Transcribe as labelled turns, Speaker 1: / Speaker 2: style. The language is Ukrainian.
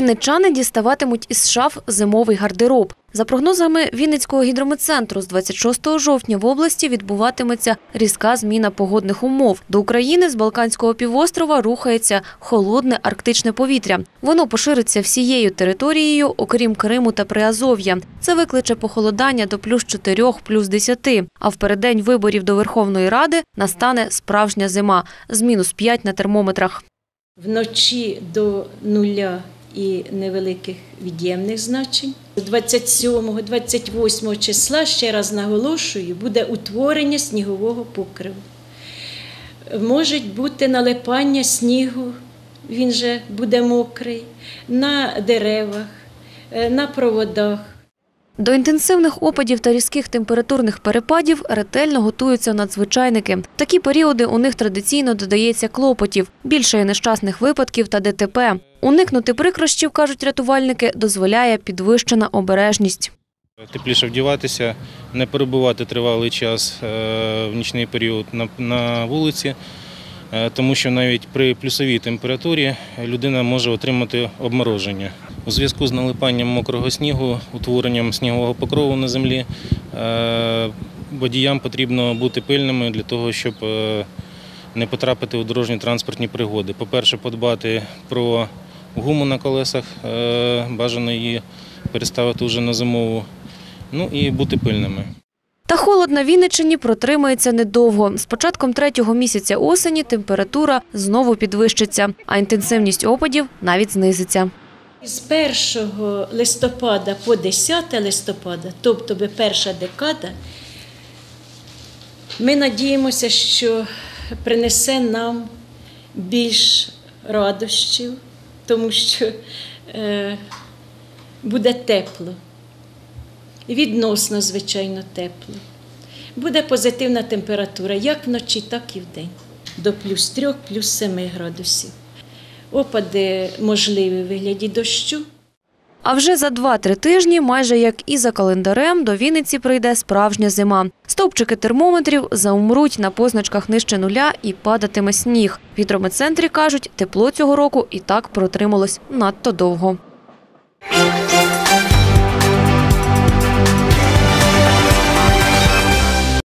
Speaker 1: Вінничани діставатимуть із шаф зимовий гардероб. За прогнозами Вінницького гідрометцентру, з 26 жовтня в області відбуватиметься різка зміна погодних умов. До України з Балканського півострова рухається холодне арктичне повітря. Воно пошириться всією територією, окрім Криму та Приазов'я. Це викличе похолодання до плюс 4, плюс 10. А в переддень виборів до Верховної Ради настане справжня зима з мінус 5 на термометрах.
Speaker 2: вночі до нуля і невеликих від'ємних значень. 27-28 числа, ще раз наголошую, буде утворення снігового покриву. Може бути налипання снігу, він же буде мокрий, на деревах, е, на проводах.
Speaker 1: До інтенсивних опадів та різких температурних перепадів ретельно готуються надзвичайники. Такі періоди у них традиційно додається клопотів, більше є нещасних випадків та ДТП. Уникнути прикрощів, кажуть рятувальники, дозволяє підвищена обережність.
Speaker 3: Тепліше вдіватися, не перебувати тривалий час е, в нічний період на, вулиці, тому що навіть при плюсовій температурі людина може отримати обмороження. У зв'язку з налипанням мокрого снігу, утворенням снігового покрову на землі, е, водіям потрібно бути пильними для того, щоб е, не потрапити у дорожні транспортні пригоди. По-перше, подбати про гуму на колесах, е, бажано її переставити вже на зимову. Ну і бути пильними.
Speaker 1: Та холод на Вінниччині протримається недовго. З початком третього місяця осені температура знову підвищиться, а інтенсивність опадів навіть знизиться.
Speaker 2: З 1 листопада по 10 листопада, тобто перша декада, ми надіємося, що принесе нам більш радощів, тому що е, буде тепло, відносно, звичайно, тепло. Буде позитивна температура як вночі, так і вдень. До плюс 3, плюс 7 градусів. Опади можливі в вигляді дощу.
Speaker 1: А вже за 2-3 тижні, майже як і за календарем, до Вінниці прийде справжня зима. Стовпчики термометрів заумруть на позначках нижче нуля і падатиме сніг. В гідрометцентрі кажуть, тепло цього року і так протрималось надто довго.